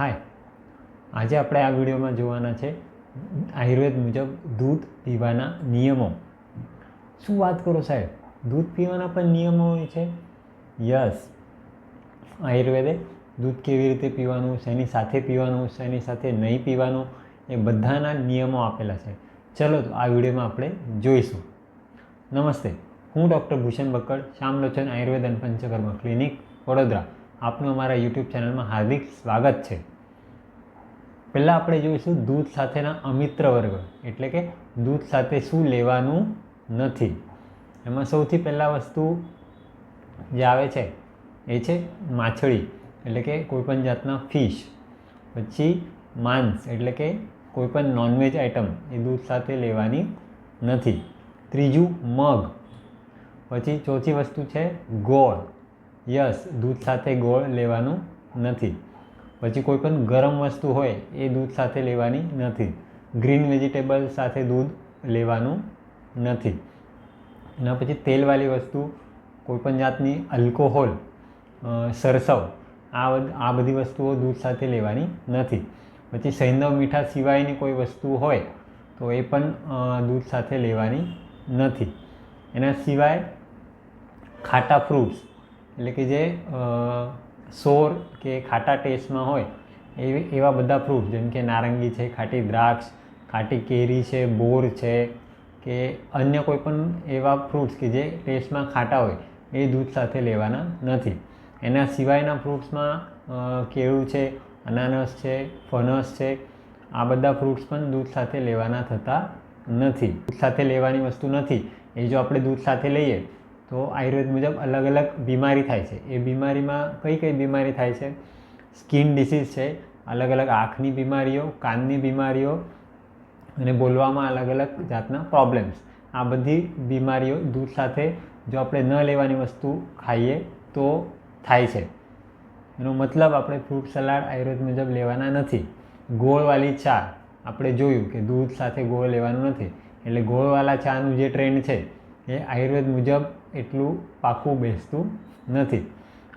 હાય આજે આપણે આ વિડીયોમાં જોવાના છે આયુર્વેદ મુજબ દૂધ પીવાના નિયમો. શું વાત કરો સાહેબ? દૂધ પીવાના પણ નિયમો હોય છે? યસ. આયુર્વેદે દૂધ કેવી રીતે પીવાનું, શેની સાથે પીવાનું, શેની સાથે નહીં પીવાનું, એ બધાના નિયમો આપેલા છે. ચલો તો આ વિડીયોમાં આપણે જોઈશું. નમસ્તે. હું ડૉક્ટર ભૂષણ બક્કડ, શ્યામલોચન આયુર્વેદ અને પંચકર્મ ક્લિનિક, વડોદરા. આપનું અમારા યુટ્યુબ ચેનલમાં હાર્દિક સ્વાગત છે. પહેલાં આપણે જોઈશું દૂધ સાથેના અમિત્ર વર્ગ. એટલે કે દૂધ સાથે શું લેવાનું નથી. એમાં સૌથી પહેલાં વસ્તુ જે આવે છે, એ છે માછળી. એટલે કે કોઈપણ જાતના ફિશ પછી માંસ. એટલે કે કોઈપણ નોનવેજ આઇટમ એ દૂધ સાથે લેવાની નથી. ત્રીજું મગ. પછી ચોથી વસ્તુ છે ગોળ. યસ, દૂધ સાથે ગોળ લેવાનું નથી. પછી કોઈ પણ ગરમ વસ્તુ હોય, એ દૂધ સાથે લેવાની નથી. ગ્રીન વેજીટેબલ સાથે દૂધ લેવાનું નથી. એના પછી તેલવાળી વસ્તુ, કોઈપણ જાતની આલ્કોહોલ સરસવ, આ આ બધી વસ્તુઓ દૂધ સાથે લેવાની નથી. પછી સૈંદવ મીઠા સિવાયની કોઈ વસ્તુ હોય, તો એ પણ દૂધ સાથે લેવાની નથી. એના સિવાય ખાટા ફ્રૂટ્સ એટલે કે જે સોર કે ખાટા ટેસ્ટમાં હોય એવી એવા બધા ફ્રૂટ જેમ કે નારંગી છે, ખાટી દ્રાક્ષ, ખાટી કેરી છે, બોર છે, કે અન્ય કોઈ પણ એવા ફ્રૂટ્સ કે જે ટેસ્ટમાં ખાટા હોય, એ દૂધ સાથે લેવાના નથી. એના સિવાયના ફ્રૂટ્સમાં કેળું છે, અનાનસ છે, ફનસ છે, આ બધા ફ્રૂટ્સ પણ દૂધ સાથે લેવાના થતા નથી. દૂધ સાથે લેવાની વસ્તુ નથી. એ જો આપણે દૂધ સાથે લઈએ તો આયુર્વેદ મુજબ અલગ અલગ બીમારી થાય છે. એ બીમારીમાં કઈ કઈ બીમારી થાય છે? સ્કિન ડિસીઝ છે, અલગ અલગ આંખની બીમારીઓ, કાનની બીમારીઓ અને બોલવામાં અલગ અલગ જાતના પ્રોબ્લેમ્સ આ બધી બીમારીઓ દૂધ સાથે જો આપણે ન લેવાની વસ્તુ ખાઈએ તો થાય છે. એનો મતલબ આપણે ફ્રૂટ સલાડ આયુર્વેદ મુજબ લેવાના નથી. ગોળવાળી ચા આપણે જોયું કે દૂધ સાથે ગોળ લેવાનું નથી. એટલે ગોળવાળા ચાનું જે ટ્રેન્ડ છે એ આયુર્વેદ મુજબ એટલું પાકું બેસતું નથી.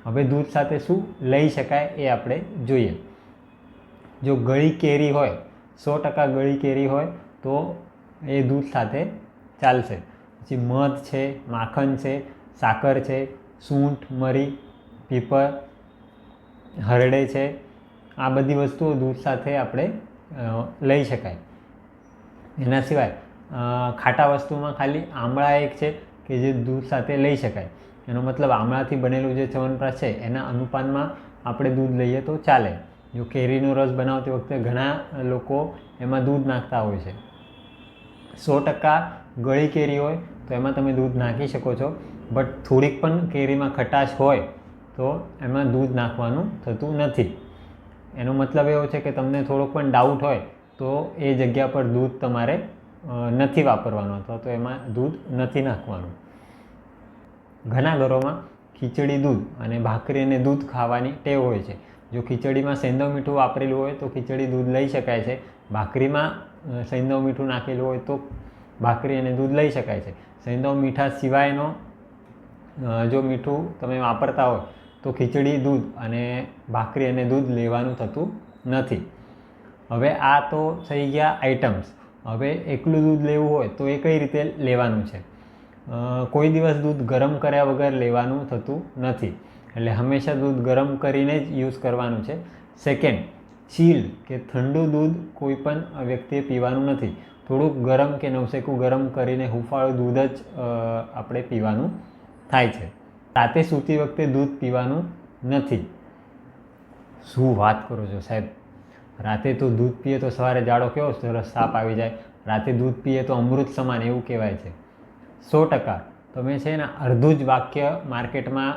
હવે દૂધ સાથે શું લઈ શકાય એ આપણે જોઈએ. જો ગળી કેરી હોય, સો ટકા ગળી કેરી હોય, તો એ દૂધ સાથે ચાલશે. પછી મધ છે, માખણ છે, સાકર છે, સૂંઠ, મરી, પીપર, હરડે છે, આ બધી વસ્તુઓ દૂધ સાથે આપણે લઈ શકાય. એના સિવાય ખાટા વસ્તુમાં ખાલી આમળા એક છે કે જે દૂધ સાથે લઈ શકાય. એનો મતલબ આમળાથી બનેલું જે ચવનપ્રાશ છે, એના અનુપાનમાં આપણે દૂધ લઈએ તો ચાલે. જો કેરીનો રસ બનાવતી વખતે ઘણા લોકો એમાં દૂધ નાખતા હોય છે. સો ટકા ગળી કેરી હોય તો એમાં તમે દૂધ નાખી શકો છો. બટ થોડીક પણ કેરીમાં ખટાશ હોય તો એમાં દૂધ નાખવાનું થતું નથી. એનો મતલબ એવો છે કે તમને થોડોક પણ ડાઉટ હોય તો એ જગ્યા પર દૂધ તમારે નથી વાપરવાનું અથવા તો એમાં દૂધ નથી નાખવાનું. ઘણા ઘરોમાં ખીચડી દૂધ અને ભાખરી અને દૂધ ખાવાની ટેવ હોય છે. જો ખીચડીમાં સેંધવ મીઠું વાપરેલું હોય તો ખીચડી દૂધ લઈ શકાય છે. ભાખરીમાં સેંધવ મીઠું નાખેલું હોય તો ભાખરી અને દૂધ લઈ શકાય છે. સેંધવ મીઠા સિવાયનો જો મીઠું તમે વાપરતા હોય તો ખીચડી દૂધ અને ભાખરી અને દૂધ લેવાનું થતું નથી. હવે આ તો થઈ ગયા આઇટમ્સ હવે એકલું દૂધ લેવું હોય તો એ કઈ રીતે લેવાનું છે? કોઈ દિવસ દૂધ ગરમ કર્યા વગર લેવાનું થતું નથી. એટલે હંમેશા દૂધ ગરમ કરીને જ યુઝ કરવાનું છે. સેકન્ડ ચીલ કે ઠંડુ દૂધ કોઈ પણ વ્યક્તિએ પીવાનું નથી. થોડુંક ગરમ કે નવસેકું ગરમ કરીને હુંફાળું દૂધ જ આપણે પીવાનું થાય છે. રાતે સૂતી વખતે દૂધ પીવાનું નથી. શું વાત કરો છો સાહેબ? રાતે તો દૂધ પીએ તો સવારે જાડો કેવો સરસ સાપ આવી જાય? રાતે દૂધ પીએ તો અમૃત સમાન એવું કહેવાય છે. સો ટકા. તો મેં છે ને અડધું જ વાક્ય માર્કેટમાં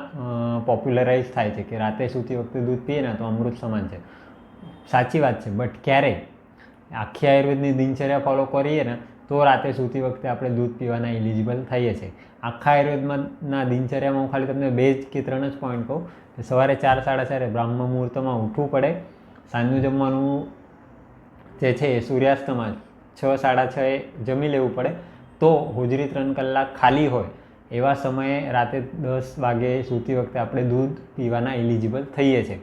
પોપ્યુલરાઇઝ થાય છે કે રાતે સૂતી વખતે દૂધ પીએ ને તો અમૃત સમાન છે. સાચી વાત છે, બટ ક્યારે આખી આયુર્વેદની દિનચર્યા ફોલો કરીએ ને, તો રાતે સૂતી વખતે આપણે દૂધ પીવાના ઇલિજિબલ થઈએ છીએ. આખા આયુર્વેદમાંના દિનચર્યામાં હું ખાલી તમને બે જ કે ત્રણ જ પોઈન્ટ કહું. કે સવારે ચાર, સાડા ચારે બ્રાહ્મ મુહૂર્તમાં ઉઠવું પડે. સાંજનું જમવાનું જે છે એ સૂર્યાસ્તમાં છ, સાડા છ એ જમી લેવું પડે. તો હોજરી ત્રણ કલાક ખાલી હોય એવા સમયે રાતે દસ વાગે સૂતી વખતે આપણે દૂધ પીવાના એલિજિબલ થઈએ છીએ.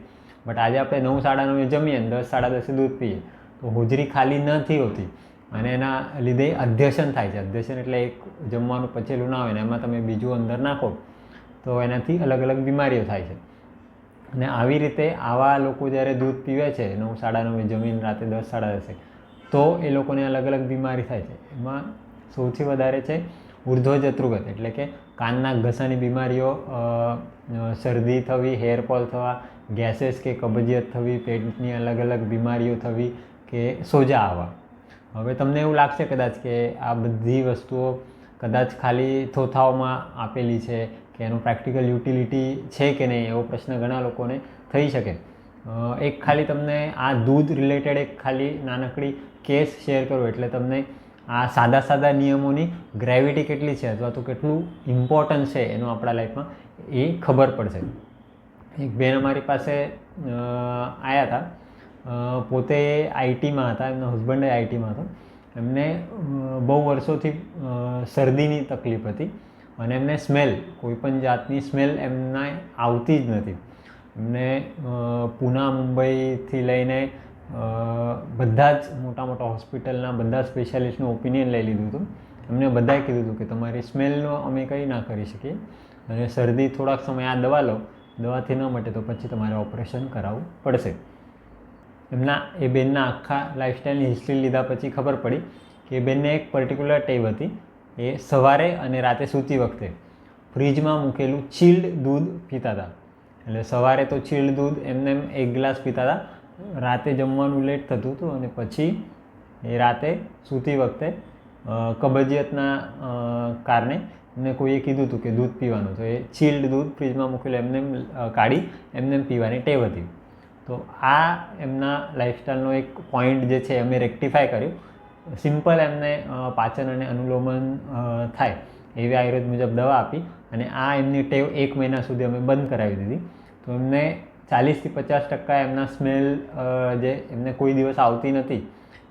બટ આજે આપણે નવ, સાડા નવે જમીએ ને દસ, સાડા દસે દૂધ પીએ. તો હોજરી ખાલી નથી હોતી અને એના લીધે અધ્યસન થાય છે. અધ્યસન એટલે એક જમવાનું પચેલું ના હોય ને એમાં તમે બીજું અંદર નાખો તો એનાથી અલગ અલગ બીમારીઓ થાય છે. અને આવી રીતે આવા લોકો જ્યારે દૂધ પીવે છે, નવ સાડા નવે જમીન રાતે દસ સાડા દસે, તો એ લોકોને અલગ અલગ બીમારી થાય છે. એમાં સૌથી વધારે છે ઉર્ધ્વજત્રુગત એટલે કે કાનના ઘસાની બીમારીઓ શરદી થવી હેરફોલ થવા, ગેસેસ કે કબજિયાત થવી, પેટની અલગ અલગ બીમારીઓ થવી કે સોજા આવવા. હવે તમને એવું લાગશે કદાચ કે આ બધી વસ્તુઓ કદાચ ખાલી થોથાઓમાં આપેલી છે કે એનું પ્રેક્ટિકલ યુટિલિટી છે કે નહીં એવો પ્રશ્ન ઘણા લોકોને થઈ શકે. એક ખાલી તમને આ દૂધ રિલેટેડ એક ખાલી નાનકડી કેસ શેર કરું એટલે તમને આ સાદા સાદા નિયમોની ગ્રેવિટી કેટલી છે અથવા તો કેટલું ઇમ્પોર્ટન્સ છે એનું આપણા લાઈફમાં એ ખબર પડશે. એક બેન અમારી પાસે આવ્યા હતા. પોતે આઈટીમાં હતા, એમના હસબન્ડ આઈટીમાં હતો. એમને બહુ વર્ષોથી શરદીની તકલીફ હતી. અને એમને સ્મેલ કોઈપણ જાતની સ્મેલ એમના આવતી જ નથી. એમને પૂના, મુંબઈથી લઈને બધા જ મોટા મોટા હોસ્પિટલના બધા સ્પેશિયાલિસ્ટનું ઓપિનિયન લઈ લીધું હતું. એમને બધાએ કીધું હતું કે તમારી સ્મેલનો અમે કંઈ ના કરી શકીએ. અને શરદી થોડાક સમય આ દવા લો. દવાથી ન મટે તો પછી તમારે ઓપરેશન કરાવવું પડશે. એમના, એ બેનના આખા લાઈફસ્ટાઈલની હિસ્ટ્રી લીધા પછી ખબર પડી કે એ બેનને એક પર્ટિક્યુલર ટેવ હતી એ સવારે અને રાતે સૂતી વખતે ફ્રીજમાં મૂકેલું ચીલ્ડ દૂધ પીતા હતા એટલે સવારે તો ચીલ્ડ દૂધ એમને એમ એક ગ્લાસ પીતા હતા રાતે જમવાનું લેટ થતું હતું અને પછી એ રાતે સૂતી વખતે કબજિયાતના કારણે એમને કોઈએ કીધું હતું કે દૂધ પીવાનું. તો એ ચીલ્ડ દૂધ ફ્રીજમાં મૂકેલું, એમને એમ કાઢી, એમને એમ પીવાની ટેવ હતી. તો આ એમના લાઈફસ્ટાઈલનો એક પોઈન્ટ જે છે, અમે રેક્ટિફાય કર્યું. સિમ્પલ એમને પાચન અને અનુલોમન થાય એવી આયુર્વેદ મુજબ દવા આપી અને આ એમની ટેવ એક મહિના સુધી અમે બંધ કરાવી દીધી. તો એમને ચાલીસથી પચાસ ટકા એમના સ્મેલ જે એમને કોઈ દિવસ આવતી નથી,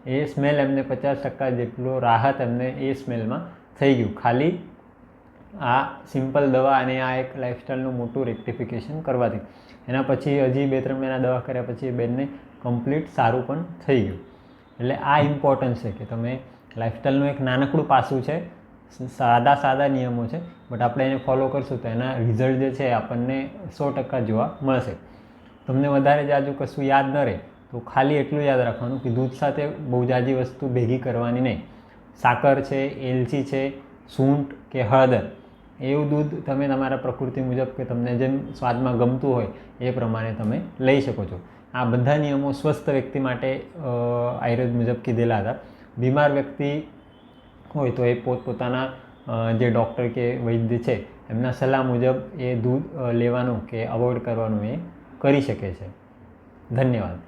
એ સ્મેલ એમને પચાસ ટકા જેટલો રાહત એમને એ સ્મેલમાં થઈ ગયું. ખાલી આ સિમ્પલ દવા અને આ એક લાઈફસ્ટાઈલનું મોટું રેક્ટિફિકેશન કરવાથી. એના પછી હજી બે, ત્રણ મહિના દવા કર્યા પછી એ બેનને કમ્પ્લીટ સારું પણ થઈ ગયું. એટલે આ ઇમ્પોર્ટન્સ છે કે તમે લાઇફસ્ટાઈલનું એક નાનકડું પાસું છે. સાદા સાદા નિયમો છે. બટ આપણે એને ફોલો કરશું તો એના રિઝલ્ટ જે છે આપણને સો ટકા જોવા મળશે. તમને વધારે જાજુ કશું યાદ ન રહે તો ખાલી એટલું યાદ રાખવાનું કે દૂધ સાથે બહુ જાજી વસ્તુ ભેગી કરવાની નહીં. સાકર છે, એલચી છે, સૂંઠ કે હળદર. એવું દૂધ તમે તમારા પ્રકૃતિ મુજબ કે તમને જેમ સ્વાદમાં ગમતું હોય એ પ્રમાણે તમે લઈ શકો છો. આ બધા નિયમો સ્વસ્થ વ્યક્તિ માટે આયુર્વેદ મુજબ કીધેલા હતા. બીમાર વ્યક્તિ હોય તો એ પોતપોતાના જે ડૉક્ટર કે વૈદ્ય છે, એમના સલાહ મુજબ એ દૂધ લેવાનું કે અવોઇડ કરવાનું એ કરી શકે છે. ધન્યવાદ.